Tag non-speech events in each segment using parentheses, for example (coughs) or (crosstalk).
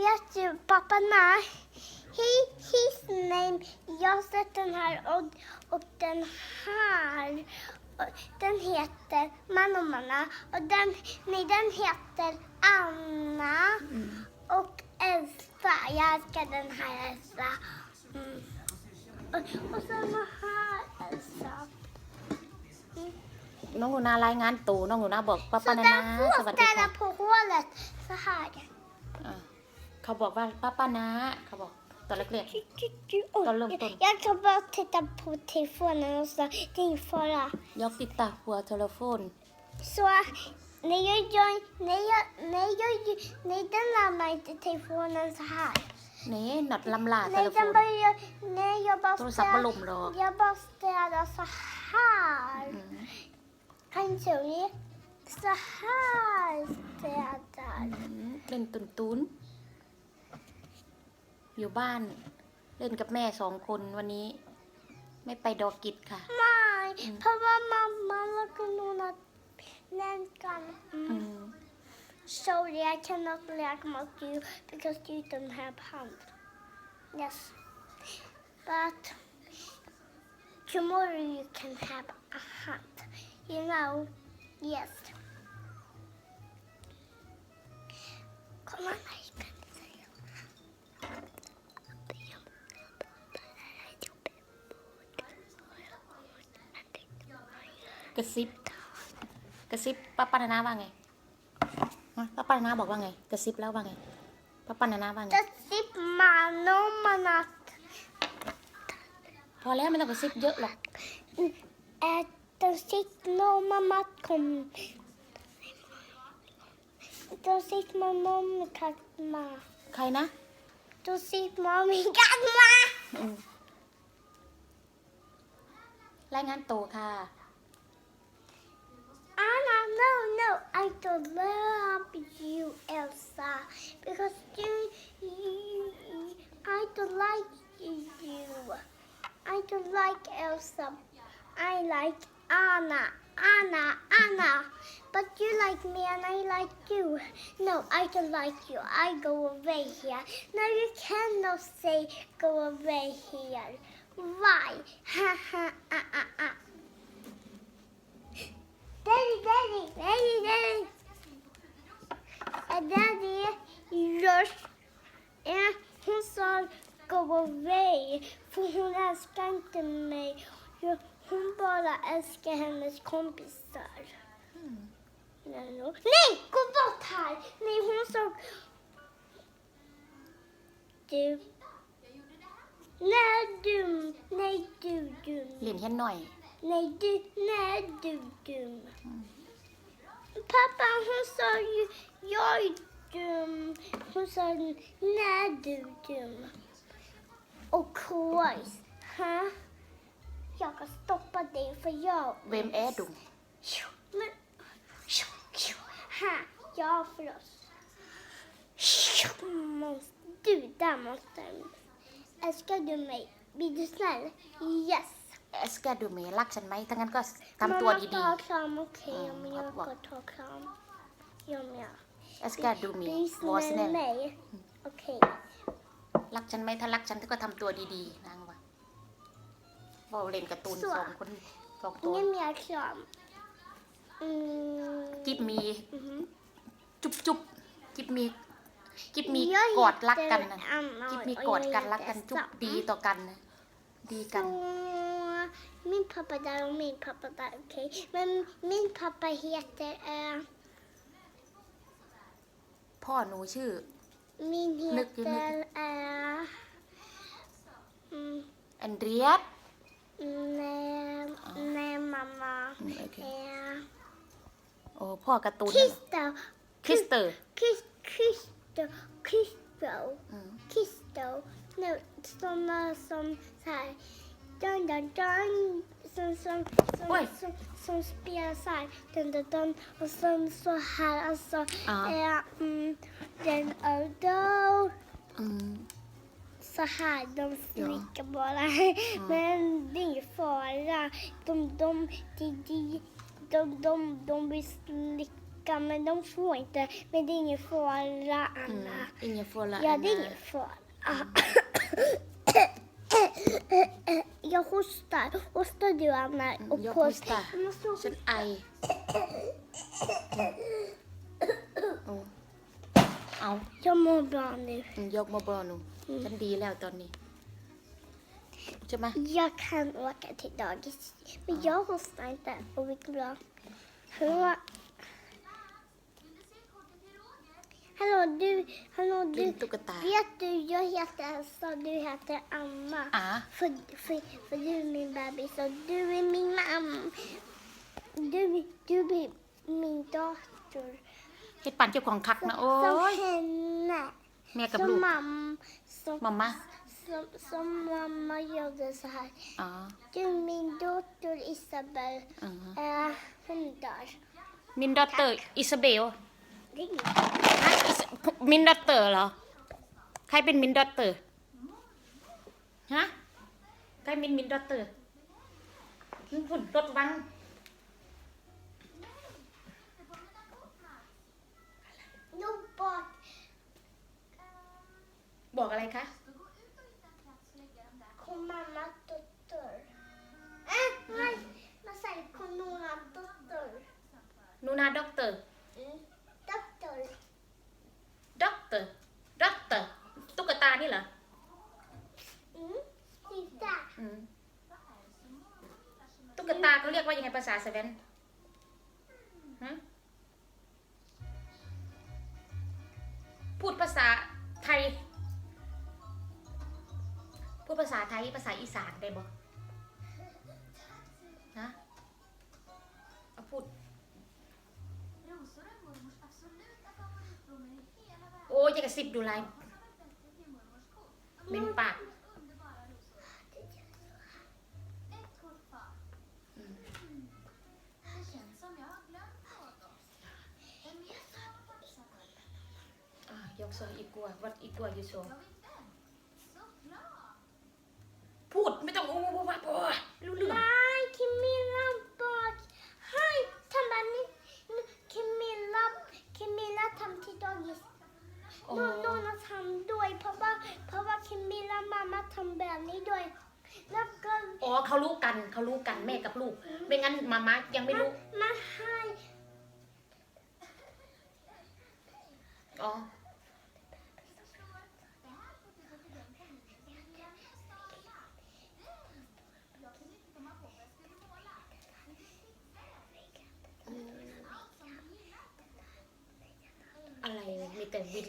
vet du pappa när he, his name, jag har sett den här och, och den här. Och Den heter Man och Manna och den, nej, den heter Anna och Elsa. Jag älskar den här Elsa. Mm. Och, och så den här Elsa. Mm. น้องหนูนารายงานตัวน้องหนูนาบอกป้า Så ป้านานา den ส får วัสดีค่ะ ställa på hålet så här. อะเขาบอกว่าป้าป้านาเขาบอกตัวเล็ก Oj, Ta lugnt, Tony. Jag kan bara titta på telefonen och så, det är ingen fara. ๆยกติดตาหัวโทรโฟน Så när jag gör, när jag, när jag, när den lämnar inte telefonen så här. นี่หนัดลำลาโทร Nej, โฟ den น börjar, nej jag bara โทรศัพท์มาลมหรอก jag bara städar så här. อืม Kan du se? Så här städar. อืมเล่นตุนตุน อยู่บ้าน เล่นกับแม่สองคนวันนี้ ไม่ไปดอกิจค่ะ Nej, Mm. pappa, mamma lagar några länkar. อื Mm. ม Sorry, I cannot like with you because you don't have hands. Yes. But tomorrow you can have a hand. You know? Yes. Kom on, I can say. ก ระซิบกระซิบป้าป้านานาว่าไงฮะป้าป้านานาบอกว่าไง กระซิบแล้วว่าไงป้าป้านานาว่าไง Det sitter man om man att พอแล้วไม่ต้องกระซิบเยอะหรอก äta sitt när mamma kom. Då sitter man om kattma. ใครนะ Då sitter man med kattma. อืมรายงานตัวค่ะ I don't love you, Elsa, because you, you, I don't like you. I don't like Elsa. I like Anna, Anna, Anna. But you like me and I like you. No, I don't like you. I go away here. No, you cannot say go away here. Why? Ha ha ah ah ah. Daddy, daddy, daddy, daddy. And daddy, just, eh, hon sa go away. För hon älskar inte mig. Jo, Hon bara älskar hennes kompisar. Nej, no. Nej, gå bort här! Nej, hon sa... Du. Nej, du. Nej, du, dum. เรียนแค่หน่อย Nej, du, nej du dum. Mm. Pappa hon sa ju, jag är dum. Hon sa, nej du dum. Och Kois. ha? Jag kan stoppa dig för jag Vem är du? Jo, men... Jo, jo, jag förlåt. Du där monstern. Älskar du mig? Blir du snäll? Yes. เอสแกดูเมรักฉันไหมถ้างั้นก็ทำตัว Mamma ดี tar kram, okej? Mm, men jag att vara- ska ta kram. Ja, men jag. ๆเอสแกดูเม Bli วอสเน snäll ล med mig. Okej. รักฉันไหมถ้ารักฉันก็ทำตัวดีๆนางว่าเว่าเล่นการ์ตูนสวยสองคนสองตัว Ingen mer kram. Mm. กิบมี mhm. จุ๊บจุ๊บกิบมี กิบมี Jag กอดรักกัน heter นะ Anna กิบ och มี jag กอดกัน heter รักกันจุ๊บ Elsa. ดีต่อกันนะดีกัน Så, min pappa där och min pappa där, okej. Men min pappa heter... eh, พ่อหนูชื่อ min Mycket, heter... eh, mm, แอนเดรียส nej, nej, mamma. อืมโอเค Eh, โอ้พ่อการ์ตูนนั่นเหรอ Christer. คริสเตอร์ Chris, Christer. Christer. อืม Kisto. Nu, sådana som så här. dun, dun, dun, som, som, som, som, som spelar så här. Dun, dun, dun, och sen så här, alltså. Ja. Eh, mm, den och då. Mm. Så här, de slickar ja. bara. Ja. (laughs) Men det är ingen fara. De, de, de, de, de, de, de vill slicka men de får inte. Men det är ingen fara, Anna. Mm, ingen fara, Anna. Ja, det är ingen fara. Mm. (coughs) (coughs) Jag hostar. Hostar du Anna? Och ยก på- มิสตา Jag måste ฉันไอโอ้เอา Jag mår bra nu. อืมยกมาบอหนูฉันดีแล้วตอนนี้ใช่ไหม Jag kan åka till dagis. Men jag hostar inte och det går bra. Hallå? Hallå du, hallå ลิง du. ตุ๊กตา Vet du, jag heter Elsa och du heter Anna. อ่า För, för, för du är min bebis och du är min mamma. Du, du är min dator. เฮ็ดปันเจ้าของคักนะโอ้ Som ย henne. แม่กับ Som ลูก mamma. Som, มาม่า som, som mamma gjorde så här. อ๋อ Du, min dotter Isabel, อ๋อ eh, hon dör. มินดอเตอร์อิซาเบล Det มินดอเตอร์เหรอ ใครเป็นมินดอเตอร์ ฮะ ใครเป็นมินดอเตอร์ฝุ่นรถวัง No, bak. บอกอะไรคะ Kom mamma dotter. Äh, nej. Vad säger kom Nora dotter? นูนาด็อกเตอร์ Mm. Dotter. ด็อกเตอร์ด็อกเตอร์ตุ๊กตา นี่เหรอ Mm. Titta. อืมตุ๊กตาเขาเรียกว่ายังไงภาษาสเวนฮะพูดภาษาไทย พูดภาษาไทยภาษาอีสานได้บ่ฮะเอาพูด Rosor är mormors absoluta favoritblommor i hela världen. โอ้ยจะกระซิบดูไร Perfekta till mormors kort. เมนปาก Underbara rosor. Ett kort kvar. Mm. Det känns som jag har glömt något. Vem är det som har taxat mig? อะยกโซอีกัววัดอีกัวยูโซ Jag vet vem. Såklart. พูดไม่ต้องอู้ว่าว่าว่ารู้เรื่อง Nej, Camilla bak. Hej, Tambani. Camilla, Camilla tam till dagis. โอ้ No, Nona tam ด้วยเพราะว่าเพราะว่า Camilla มามาทำแบบนี้ด้วย แล้วก็ อ๋อเขารู้กันเขารู้กันแม่กับลูก ไม่งั้นมาม่ายังไม่รู้มาให้อ๋อ Det här kortet går till den familjen som jag mest av alla. Jag kunde inte komma på vad jag skulle måla. Men du fixar det. Allt som du gillar. อะไรมีแต่วิน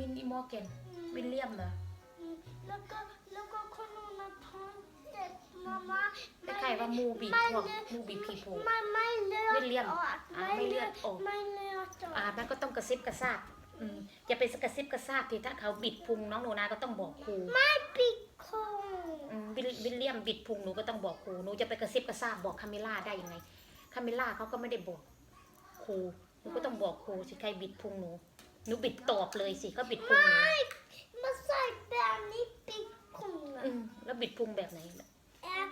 มินอีมอร์แกนวิลเลียมเหรอแล้วก็แล้วก็คนนู้นมาท้องเจ็บมาม่าคล้ายๆว่ามูบีไม่พวกเลือดมูบีพีโพไม่ไม่เลือดไม่เลือดออกอ่าไม่เลือดออกไม่เลือดออกอ่ามันก็ต้องกระซิบกระซาบอืมอย่าไปกระซิบกระซาบทีถ้าเขาบิดพุงน้องหนูนาก็ต้องบอกครูไม่ปิดคงอืมวิลวิลเลียมบิดพุงหนูก็ต้องบอกครูหนูจะไปกระซิบกระซาบบอกคาเมล่าได้ยังไงคาเมล่าเขาก็ไม่ได้บอกครูหนูก็ต้องบอกครูสิใครบิดพุงหนู หนูบิดตอบเลยสิเขาบิดพุงหนูไม่มาใส่แบบนี้ปิดคงอะอืมแล้วบิดพุงแบบไหนแอบ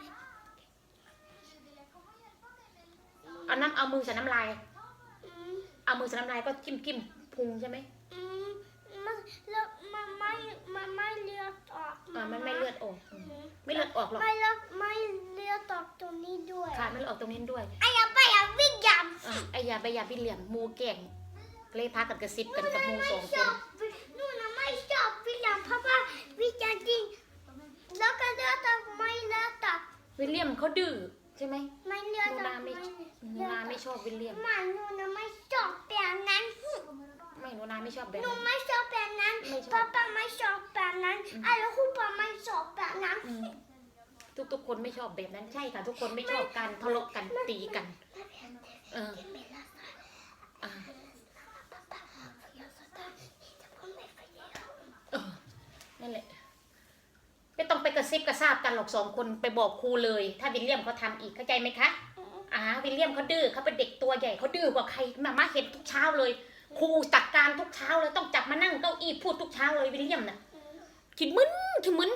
เอาน้ำเอามือใส่น้ำลาย อืมเอามือใส่น้ำลายก็จิ้มจิ้มพุงใช่ไหมอืมมันแล้วมันไม่มันไม่เลือดออกอ่ามันไม่เลือดออกอืมอืมไม่เลือดออกหรอกไม่เลือดไม่เลือดออกตรงนี้ด้วยค่ะไม่เลือดออกตรงนี้ด้วยไอ้ยาไปอะวิ่งยำ อะไอ้ยาใบยาพี่เหลี่ยมหมูแก่ง เลยพากันกระซิบกันกับหมูสองชคอนบหนูนะไม่ชอบวิ่งยำเพราะว่าวิ่งยำจริงแล้วก็เลือดออกไม่เลือดออกวิลเลียมเขาดื้อใช่ไหมไม่เลือดหนูออนากไม่ไม่หนูนาไม่ชอบวิลเลียมมันหนูนะไม่ชอบแบบนั้นไม่หนูนาไม่ชอบแบบหนูนั้นไม่ชอบแบบนั้นไม่ชอบป้าป้าไม่ชอบแบบนั้นไอ้ลูกคุณป้าไม่ชอบแบบนั้นอืมทุกๆคนไม่ชอบแบบนั้นใช่ค่ะทุกคนไม่ชอบการทะเลาะกันตีกัน เอออะเออนั่นแหละไม่ต้องไปกระ ซิบกระซาบกันหรอกสองคนไปบอกครูเลย ถ้าวิลเลียมเขาทำอีกเข้าใจไหมคะอ่าวิลเลียมเขาดื้อเขาเป็นเด็กตัวใหญ่เขาดื้อกว่าใครมามาเห็นทุกเช้าเลยครูจัดการทุกเช้าเลยต้องจับมานั่งเก้าอี้พูดทุกเช้าเลยวิลเลียมน่ะคิดมึนคิดมึน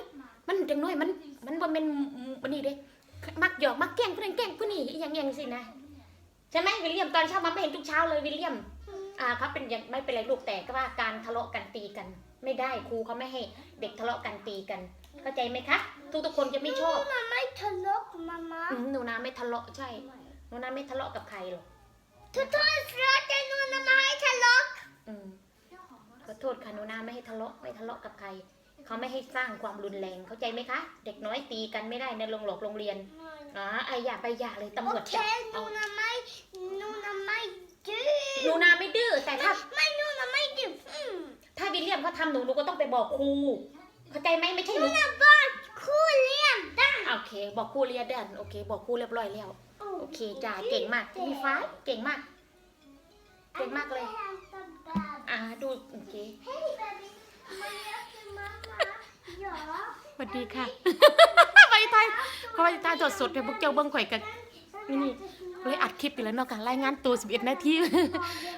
มันจังน้อยมัน มันบ่แม่นมันนี่เด้มักหยอกมักแกล้งผู้นั้นแกล้งผู้นี้อหย่างๆสินะใช่ไหมวิลเลียมตอนเช้ามาไม่เห็นทุกเช้าเลยวิลเลียมอ่าเขาเป็นอย่างไม่เป็นไรลูกแต่ก็ว่าการทะเลาะกันตีกัน ไม่ได้ครูเขาไม่ให้เด็กทะเลาะกันตีกัน เข้าใจไหมคะทุกทุกๆคนจะไม่ชอบมาไม่ทะเลาะกับมาม่าอืมหนูนาไม่ทะเลาะใช่หนูนาไม่ทะเลาะกับใครหรอกทุกท่านรักแต่หนูนะไม่ให้ทะเลาะอืมขอโทษค่ะหนูนาไม่ให้ทะเลาะไม่ทะเลาะกับใคร เขาไม่ให้สร้างความรุนแรงเข้าใจไหมคะ เด็กน้อยตีกันไม่ได้ในโรงหลอกโรงเรียนอ๋อไอ้อย่าไปอย่าเลยตำโอรวจเคจับหนูเอานะไม่หนูนะไม่ดื้อหนูนาไม่ดื้อแต่ถ้า ไม่หนูนะไม่ดื้ออืมถ้าวิลเลียมเขาทำหนูหนูก็ต้องไปบอกครู เข้าใจไหมไม่ใช่หหนูนูนะบ้านคู่เลี้ยงได้โอเค บอกครูเรียนเดนโอเค บอกครูเรียบร้อยแล้ว โอเคจ้าเก่งมากมีฟ้าเก่งมาก เก่งมากเลย อ่าดูโอเค Hey baby, Maria and Mama. Ja. สวัสดีค่ะไปไทยเขาไปไทยสดสดๆเลยพวกเจ้าเบิ้งข่อยกันนี่เลยอัดคลิปไปแล้วเนาะกันรายงานตัว 11 นาที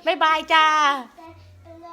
บ๊ายบายจ้า Baby.